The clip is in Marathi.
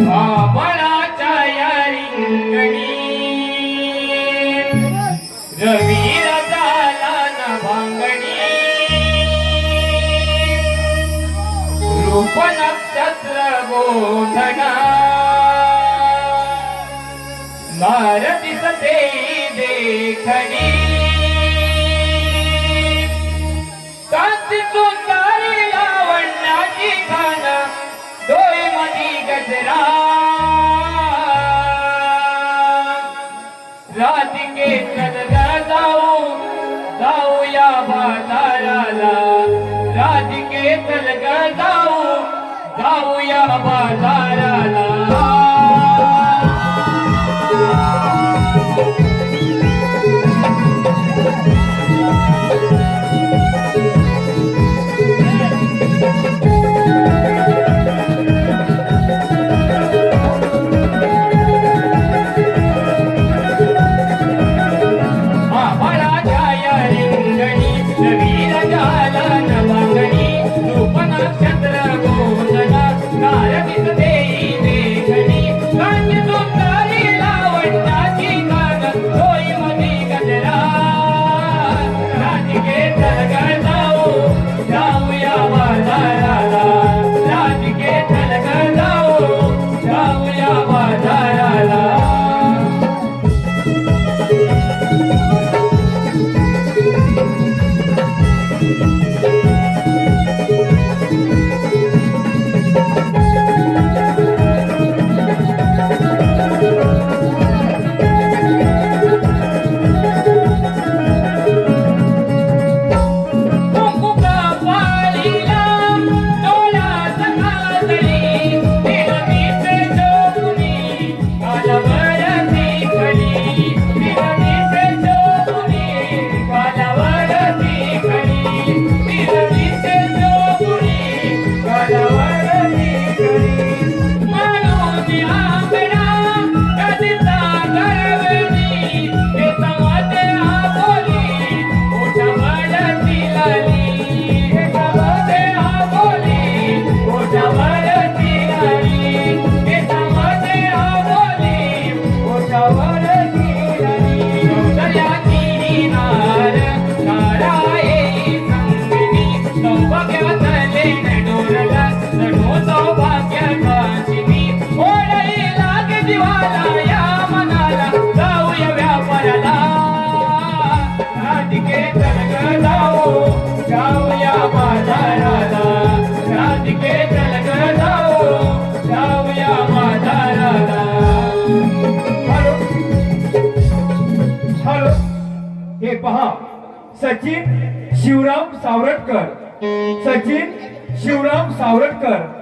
बाबळाच्या या रिंगणी. रवीर नक्षत्र गोंधना देखणी. जाऊ जाऊ या बाजाराला राजकेतल जाऊ जाऊ या बाजार पहा. सचिन शिवराम सावरटकर. सचिन शिवराम सावरटकर.